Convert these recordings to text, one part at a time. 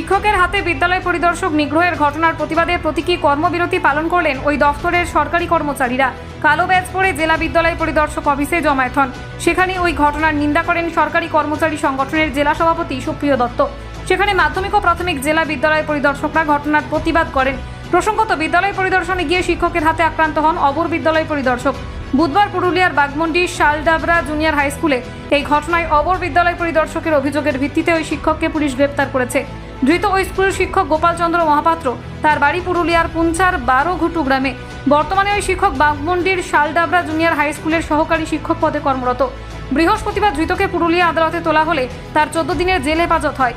শিক্ষকের হাতে বিদ্যালয় পরিদর্শক নিগ্রহের ঘটনার প্রতিবাদে প্রতীকী কর্মবিরতি পালন করলেন ওই দফতরের সরকারি কর্মচারীরা। কালো ব্যাজ পরে জেলা বিদ্যালয় পরিদর্শক অফিসে জমায়েত হন। সেখানে ওই ঘটনার নিন্দা করেন সরকারি কর্মচারী সংগঠনের জেলা সভাপতি সুপ্রিয় দত্ত। সেখানে মাধ্যমিক ও প্রাথমিক জেলা বিদ্যালয় পরিদর্শকরা ঘটনার প্রতিবাদ করেন। প্রসঙ্গত বিদ্যালয় পরিদর্শনে গিয়ে শিক্ষকের হাতে আক্রান্ত হন অবর বিদ্যালয় পরিদর্শক। বুধবার পুরুলিয়ার বাগমন্ডি শালডাবরা জুনিয়র হাই স্কুলে এই ঘটনায় অবর বিদ্যালয় পরিদর্শকের অভিযোগের ভিত্তিতে ওই শিক্ষককে পুলিশ গ্রেপ্তার করেছে। ধৃত ওই স্কুল শিক্ষক গোপালচন্দ্র মহাপাত্র। তার বাড়ি পুরুলিয়ার পুঞ্চার বারো ঘুটু গ্রামে। বর্তমানে ওই শিক্ষক বাগমন্ডির শালডাবরা জুনিয়র হাই স্কুলের সহকারী শিক্ষক পদে কর্মরত। বৃহস্পতিবার ধৃতকে পুরুলিয়া আদালতে তোলা হলে তার চোদ্দ দিনের জেল হেফাজত হয়।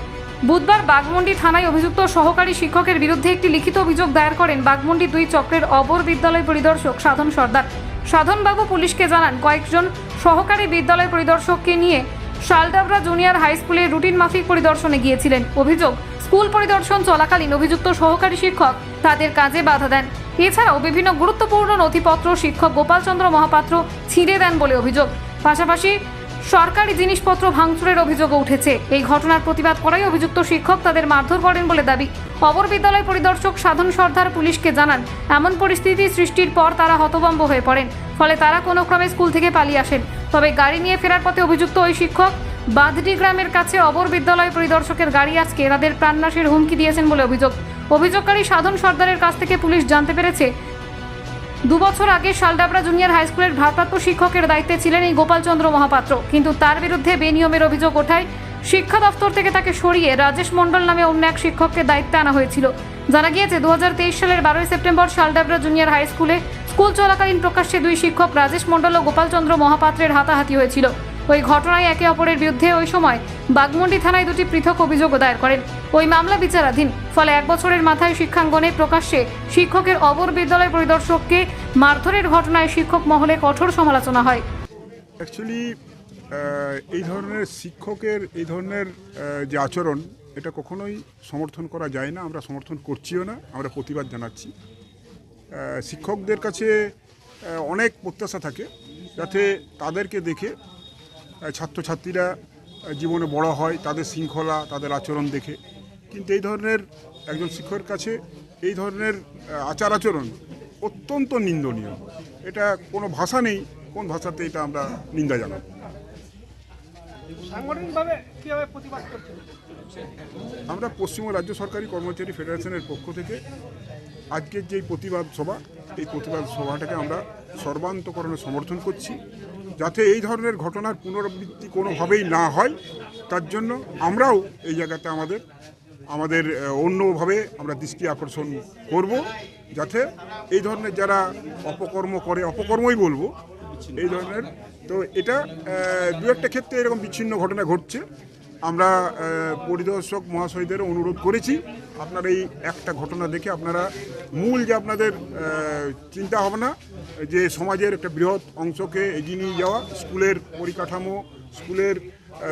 বুধবার বাগমন্ডি থানায় অভিযুক্ত সহকারী শিক্ষকের বিরুদ্ধে একটি লিখিত অভিযোগ দায়ের করেন বাগমন্ডি দুই চক্রের অবর বিদ্যালয় পরিদর্শক সাধন সর্দার। সাধনবাবু পুলিশকে জানান, কয়েকজন সহকারী বিদ্যালয় পরিদর্শককে নিয়ে শালডাবরা জুনিয়র হাই স্কুলে রুটিন মাফিক পরিদর্শনে গিয়েছিলেন। অভিযোগ স্কুল পরিদর্শন চলাকালীন অভিযুক্ত সহকারী শিক্ষক তাদের কাজে বাধা দেন। এছাড়াও বিভিন্ন গুরুত্বপূর্ণ নথিপত্র শিক্ষক গোপালচন্দ্র মহাপাত্র ছিঁড়ে দেন বলে অভিযোগ। পাশাপাশি সরকারি জিনিসপত্র ভাঙচুরের অভিযোগও উঠেছে। এই ঘটনার প্রতিবাদ করাই অভিযুক্ত শিক্ষক তাদের মারধর করেন বলে দাবি। অবর বিদ্যালয় পরিদর্শক সাধন সর্দার পুলিশকে জানান, এমন পরিস্থিতি সৃষ্টির পর তারা হতভম্ব হয়ে পড়েন। ফলে তারা কোনো ক্রমে স্কুল থেকে পালিয়ে আসেন। তবে গাড়ি নিয়ে ফেরার পথে অভিযুক্ত ওই শিক্ষক বাঁধডি গ্রামের কাছে অবর বিদ্যালয় পরিদর্শকের গাড়ি আজকে তাদের প্রাণনাশের হুমকি দিয়েছেন বলে অভিযোগ। অভিযোগকারী সাধন সর্দারের কাছ থেকে পুলিশ জানতে পেরেছে। দুবছর আগে শালডাবরা জুনিয়র হাই স্কুলের ভারপ্রাপ্ত শিক্ষকের দায়িত্বে ছিলেন এই গোপালচন্দ্র মহাপাত্র। কিন্তু তার বিরুদ্ধে বেনিয়মের অভিযোগ ওঠায় শিক্ষা দফতর থেকে তাকে সরিয়ে রাজেশ মণ্ডল নামে অন্য এক শিক্ষককে দায়িত্বে আনা হয়েছিল। জানা গিয়েছে দু হাজার তেইশ সালের বারোই সেপ্টেম্বর শালডাবরা জুনিয়র হাই স্কুলে স্কুল চলাকালীন প্রকাশ্যে দুই শিক্ষক রাজেশ মণ্ডল ও গোপালচন্দ্র মহাপাত্রের হাতাহাতি হয়েছিল। ওই ঘটনায় একে অপরের বিরুদ্ধে ওই সময় বাগমন্ডি থানায় দুটি পৃথক অভিযোগও দায়ের করেন। ওই মামলা বিচারাধীন, ফলে এক বছরের মাথায় শিক্ষাঙ্গনে প্রকাশ্যে শিক্ষকের অবর বিদ্যালয় পরিদর্শককে মারধরের ঘটনায় শিক্ষক মহলে কঠোর সমালোচনা হয়। অ্যাকচুয়ালি এই ধরনের শিক্ষকের, এই ধরনের যে আচরণ, এটা কখনোই সমর্থন করা যায় না, আমরা সমর্থন করছিও না, আমরা প্রতিবাদ জানাচ্ছি। শিক্ষকদের কাছে অনেক প্রত্যাশা থাকে, যাতে তাদেরকে দেখে ছাত্রছাত্রীরা জীবনে বড় হয় তাদের শৃঙ্খলা তাদের আচরণ দেখে। কিন্তু এই ধরনের একজন শিক্ষকের কাছে এই ধরনের আচার আচরণ অত্যন্ত নিন্দনীয়। এটা কোনো ভাষা নেই কোন ভাষাতে এটা আমরা নিন্দা জানাব? আমরা পশ্চিমবঙ্গ রাজ্য সরকারি কর্মচারী ফেডারেশনের পক্ষ থেকে আজকের যে প্রতিবাদ সভা এই প্রতিবাদ সভাটাকে আমরা সর্বান্তকরণে সমর্থন করছি। যাতে এই ধরনের ঘটনার পুনরাবৃত্তি কোনোভাবেই না হয়, তার জন্য আমরাও এই জায়গাতে আমাদের আমাদের অন্যভাবে আমরা দৃষ্টি আকর্ষণ করব, যাতে এই ধরনের যারা অপকর্ম করে, অপকর্মই বলব, এই ধরনের, তো এটা দু একটা ক্ষেত্রে এরকম বিচ্ছিন্ন ঘটনা ঘটছে। আমরা পরিদর্শক মহাশয়দের অনুরোধ করেছি, আপনার এই একটা ঘটনা দেখে আপনারা মূল যে আপনাদের চিন্তা ভাবনা, যে সমাজের একটা বৃহৎ অংশকে এগিয়ে নিয়ে যাওয়া, স্কুলের পরিকাঠামো, স্কুলের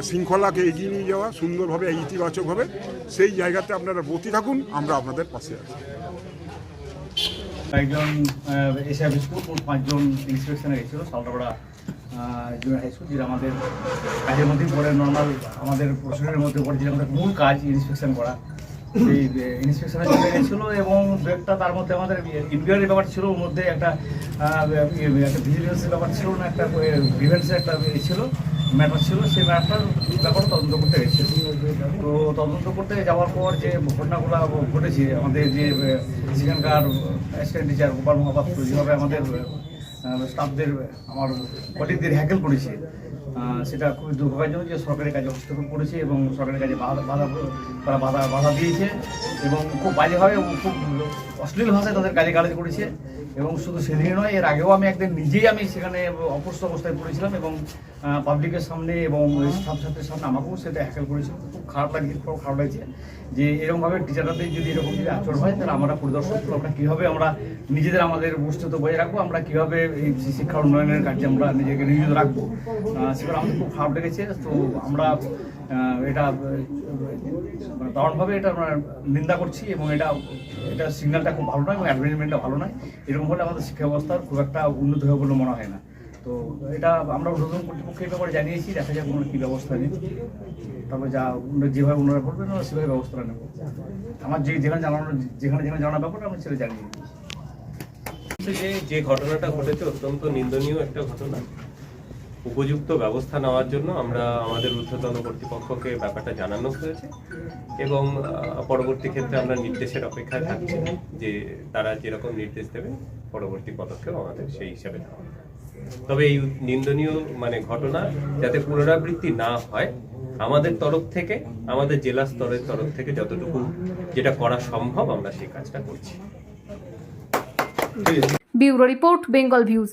শৃঙ্খলাকে এগিয়ে নিয়ে যাওয়া, সুন্দরভাবে, ইতিবাচকভাবে, সেই জায়গাতে আপনারা বর্তি থাকুন, আমরা আপনাদের পাশে আছি। একজন এসআইবি স্কুল, পাঁচজন ইন্সপেকশনে গেছিল সালটাপাড়া জুনিয়র হাই স্কুল যেটা আমাদের কাজের মধ্যেই পড়ে নর্মাল আমাদের প্রসিডিউরের মধ্যে পড়ে, যেটা আমাদের মূল কাজ ইন্সপেকশন করা। সেই ইন্সপেকশনের জন্য গেছিল এবং একটা তার মধ্যে আমাদের ইনকোয়ারির ব্যাপার ছিল, ওর মধ্যে একটা একটা ভিজিলেন্সের ব্যাপার ছিল, না একটা গ্রিভেন্সের একটা ইয়ে ছিল ম্যাটার ছিল, সেই ম্যাটারটার ব্যাপারে তদন্ত করতে গেছিল তো তদন্ত করতে যাওয়ার পর যে ঘটনাগুলো ঘটেছে, আমাদের যে সেখানকার অ্যাসিস্ট্যান্ট টিচার গোপাল মহাপাত্র, যেভাবে আমাদের স্টাফদের আমার কলিগদের হ্যাকেল করেছে। সেটা খুবই দুর্ভাগ্যজনক যে সরকারের কাজে হস্তক্ষেপ করেছে এবং সরকারের কাজে বাধা তারা বাধা বাধা দিয়েছে এবং খুব বাজেভাবে খুব অশ্লীল ভাষায় তাদের কাজে কাজ করেছে। এবং শুধু সেদিনই নয় এর আগেও আমি একদিন নিজেই আমি সেখানে অপস্ত অবস্থায় পড়েছিলাম এবং পাবলিকের সামনে এবং ছাত্রছাত্রীর সামনে আমাকেও সেটা হ্যাকেল করেছিল। খুব খারাপ লাগছে খুব খারাপ লাগছে যে এরকমভাবে টিচারদের যদি এরকম যদি আচরণ হয় তাহলে আমরা পরিদর্শক আমরা কীভাবে আমরা নিজেদের আমাদের বস্তুত বজায় রাখব? আমরা কীভাবে এই শিক্ষা উন্নয়নের কাজে আমরা নিজেকে নিয়োজিত রাখব? সেগুলো আমাদের খুব খারাপ লেগেছে। তো আমরা এটা মানে দারুণভাবে এটা আমরা নিন্দা করছি এবং এটা এটা সিগন্যালটা খুব ভালো নয় এবং অ্যাডভার্টাইজমেন্টটা ভালো নয়। এরকম হলে আমাদের শিক্ষা ব্যবস্থার খুব একটা উন্নত হবে বলে মনে হয় না। তো এটা আমরা ঊর্ধ্বতন কর্তৃপক্ষের ব্যাপারে জানিয়েছি, দেখা যাক ওনারা কী ব্যবস্থা নেন। তারপর যা যেভাবে ওনারা বলবেন ওরা সেভাবে ব্যবস্থা নেব। আমার যে যেখানে জানানো, যেখানে যেখানে জানার ব্যাপারটা আমি সেটা জানিয়ে যে যে ঘটনাটা ঘটেছে অত্যন্ত নিন্দনীয় একটা ঘটনা। উপযুক্ত ব্যবস্থা নেওয়ার জন্য আমরা আমাদের ঊর্ধ্বতন কর্তৃপক্ষকে ব্যাপারটা জানানো হয়েছে এবং পরবর্তী ক্ষেত্রে আমরা নির্দেশের অপেক্ষায় থাকছি যে তারা যেরকম নির্দেশ দেবে, পরবর্তী পদক্ষেপ আমাদের সেই হিসাবে নেওয়া তবে এই নিন্দনীয় মানে ঘটনা যাতে পুনরাবৃত্তি না হয়, আমাদের তরফ থেকে, আমাদের জেলা স্তরের তরফ থেকে যতটুকু যেটা করা সম্ভব আমরা সেই কাজটা করছি। Bureau report, Bengal views.